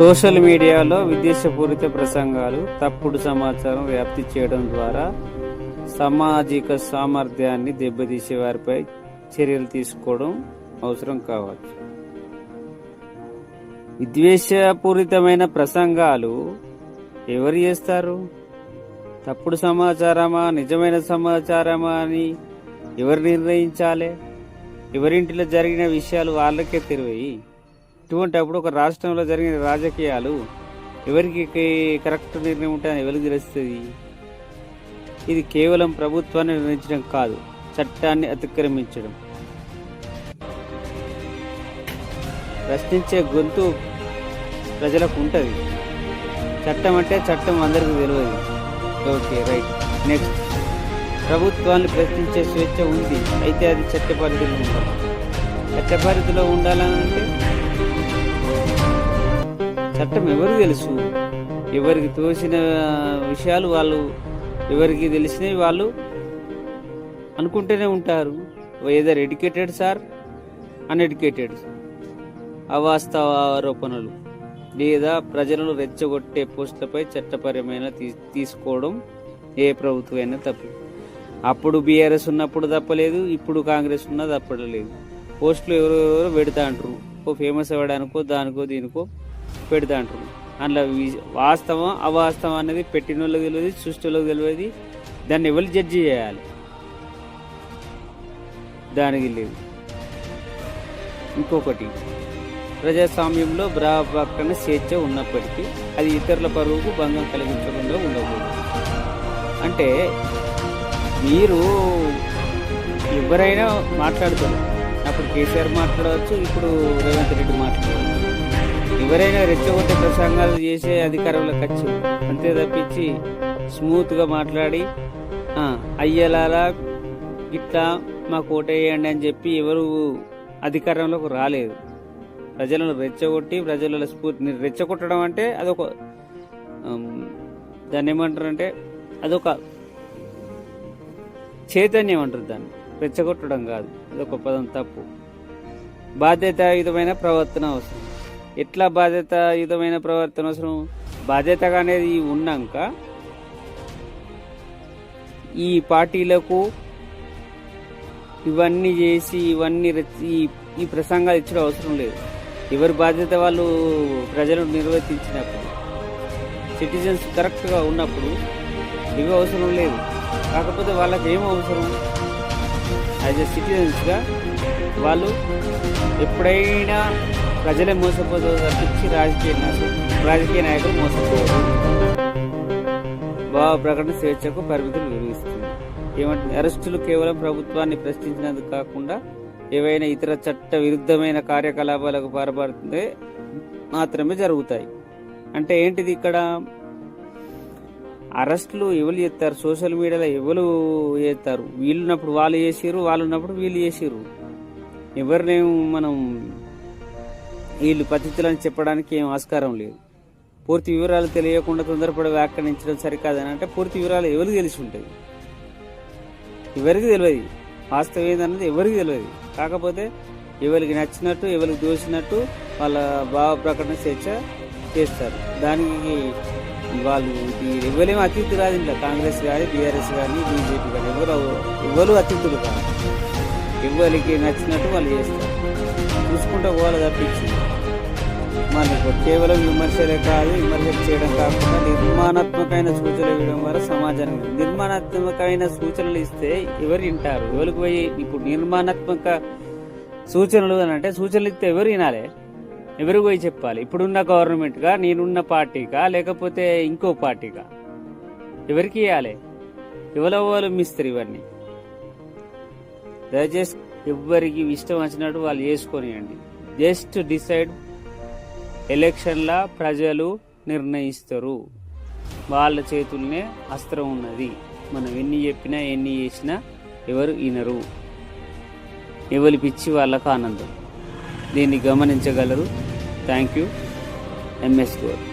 Social మీడియాలో విద్వేషపూరిత ప్రసంగాలు తప్పుడు సమాచారం వ్యాప్తి చేయడం ద్వారా సామాజిక సామర్థ్యాన్ని దెబ్బతీసే వారిపై చర్యలు తీసుకోవడం అవసరం కావచ్చు. విద్వేషపూరితమైన ప్రసంగాలు ఎవరు చేస్తారు? తప్పుడు సమాచారమా? నిజమైన సమాచారమా అని ఎవరు నిర్ణయించాలి? ఎవరింటిలో జరిగిన విషయాలు వాళ్ళకే తెలివయి ఇటువంటి అప్పుడు ఒక రాష్ట్రంలో జరిగిన రాజకీయాలు ఎవరికి కరెక్ట్ నిర్ణయం ఉంటుందని ఎవరికి తెలుస్తుంది? ఇది కేవలం ప్రభుత్వాన్ని నిర్ణయించడం కాదు చట్టాన్ని అతిక్రమించడం. ప్రశ్నించే గొంతు ప్రజలకు ఉంటుంది. చట్టం అంటే చట్టం అందరికీ తెలియదు. Okay right. నెక్స్ట్. ప్రభుత్వాన్ని ప్రశ్నించే స్వేచ్ఛ ఉంది అయితే అది చట్ట పరిధిలో ఉండాలి. చట్ట పరిధిలో ఉండాలని అంటే చట్టం ఎవరికి తెలుసు? ఎవరికి తోసిన విషయాలు వాళ్ళు ఎవరికి తెలిసినవి వాళ్ళు అనుకుంటూనే ఉంటారు. ఏదర్ ఎడ్యుకేటెడ్ సార్ అన్ఎడ్యుకేటెడ్ అవాస్తవ ఆరోపణలు లేదా ప్రజలను రెచ్చగొట్టే పోస్టులపై చట్టపరమైన తీ- తీసుకోవడం ఏ ప్రభుత్వమైనా తప్పు. అప్పుడు బీఆర్ఎస్ ఉన్నప్పుడు తప్పలేదు ఇప్పుడు కాంగ్రెస్ ఉన్నా తప్పలేదు పోస్టులు ఎవరు ఎవరో పెడతా అంటారు ఓ ఫేమస్ అవ్వడానికో దానికో దీనికో. పెడతా అంటారు అందులో వాస్తవం అవాస్తవం అనేది పెట్టిన వాళ్ళకి తెలియదు సృష్టిలోకి తెలియదు. దాన్ని ఎవరు జడ్జి చేయాలి? దానికి లేదు. ఇంకొకటి ప్రజాస్వామ్యంలో బ్రాపక్కన స్వేచ్ఛ ఉన్నప్పటికీ అది ఇతరుల పరువుకు భంగం కలిగించకుండా ఉండకూడదు. అంటే మీరు ఎవరైనా మాట్లాడుతారు. అప్పుడు కేసీఆర్ మాట్లాడవచ్చు ఇప్పుడు రేవంత్ రెడ్డి మాట్లాడవచ్చు. ఎవరైనా రెచ్చగొట్టే ప్రసంగాలు చేసే అధికారంలో ఖర్చు అంతే తప్పించి స్మూత్గా మాట్లాడి "ఆ, అయ్యలారా ఇట్లా మాకు ఓటేయండి అని చెప్పి ఎవరు అధికారంలోకి రాలేదు. ప్రజలను రెచ్చగొట్టి ప్రజల స్ఫూర్తిని రెచ్చగొట్టడం అంటే అదొక దాన్ని ఏమంటారంటే అదొక చైతన్యం అంటారు దాన్ని. రెచ్చగొట్టడం కాదు అదొక పదం తప్పు. బాధ్యతాయుతమైన ప్రవర్తన అవసరం. ఎట్లా బాధ్యతాయుతమైన ప్రవర్తన అవసరం? బాధ్యతగా అనేది ఉన్నాక ఈ పార్టీలకు ఇవన్నీ చేసి ఇవన్నీ ఈ ఈ ప్రసంగాలు ఇచ్చడం అవసరం లేదు. ఎవరి బాధ్యత వాళ్ళు ప్రజలు నిర్వర్తించినప్పుడు సిటిజన్స్ కరెక్ట్గా ఉన్నప్పుడు ఇవి అవసరం లేదు. కాకపోతే వాళ్ళకి ఏం అవసరం? యాజ్ ఎ సిటిజన్స్గా వాళ్ళు ఎప్పుడైనా ప్రజలే మోసపోతారు తప్పించి రాజకీయ రాజకీయ నాయకులు మోసపోరు. భావ ప్రకటన స్వేచ్ఛకు పరిమితులు విధిస్తుంది. ఏమంటే అరెస్టులు కేవలం ప్రభుత్వాన్ని ప్రశ్నించినందుకు కాకుండా ఏవైనా ఇతర చట్ట విరుద్ధమైన కార్యకలాపాలకు పాల్పడితే మాత్రమే జరుగుతాయి. అంటే ఏంటిది ఇక్కడ? అరెస్టులు ఎవరు చేస్తారు? సోషల్ మీడియాలో ఎవరు చేస్తారు? వీళ్ళున్నప్పుడు వాళ్ళు చేసిరు వాళ్ళు ఉన్నప్పుడు వీళ్ళు చేసిరు ఎవరినేం మనం వీళ్ళు పతితులని చెప్పడానికి ఏం ఆస్కారం లేదు. పూర్తి వివరాలు తెలియకుండా తొందరపడి వ్యాఖ్యానించడం సరికాదని అంటే పూర్తి వివరాలు ఎవరికి తెలిసి ఉంటాయి? ఎవరికి తెలియదు? వాస్తవం ఏందన్నది ఎవరికి తెలియదు. కాకపోతే ఎవరికి నచ్చినట్టు ఎవరికి దోచినట్టు వాళ్ళ భావ ప్రకటన స్వేచ్ఛ చేస్తారు. దానికి వాళ్ళు ఇది ఎవరేమో అతిథి కాదు ఇంట్లో కాంగ్రెస్ కానీ బీఆర్ఎస్ కానీ బీజేపీ కానీ ఎవరు ఎవరు అతిథులు కాదు. ఎవరికి నచ్చినట్టు వాళ్ళు చేస్తారు. చూసుకుంటూ పోవాలి తప్పించింది మనకు కేవలం విమర్శలే కాదు విమర్శ చేయడం కాకుండా నిర్మాణాత్మకమైన సూచనలు ఇవ్వడం వల్ల సమాజానికి నిర్మాణాత్మకమైన సూచనలు ఇస్తే ఎవరు వింటారు? ఎవరికి పోయి ఇప్పుడు నిర్మాణాత్మక సూచనలు అని అంటే సూచనలు ఇస్తే ఎవరు వినాలి? ఎవరికి పోయి చెప్పాలి? ఇప్పుడున్న గవర్నమెంట్గా నేనున్న పార్టీగా లేకపోతే ఇంకో పార్టీగా ఎవరికి ఇవ్వాలి ఎవరెవరు మిస్తారు ఇవన్నీ. దయచేసి ఎవరికి ఇష్టం వచ్చినట్టు వాళ్ళు చేసుకొనియండి జస్ట్ డిసైడ్ ఎలక్షన్ల ప్రజలు నిర్ణయిస్తారు. వాళ్ళ చేతుల్నే అస్త్రం ఉన్నది. మనం ఎన్ని చెప్పినా ఎన్ని చేసినా ఎవరు వినరు ఎవరి పిచ్చి వాళ్ళకు ఆనందం. దీన్ని గమనించగలరు. Thank you. ఎంఎస్ గోర్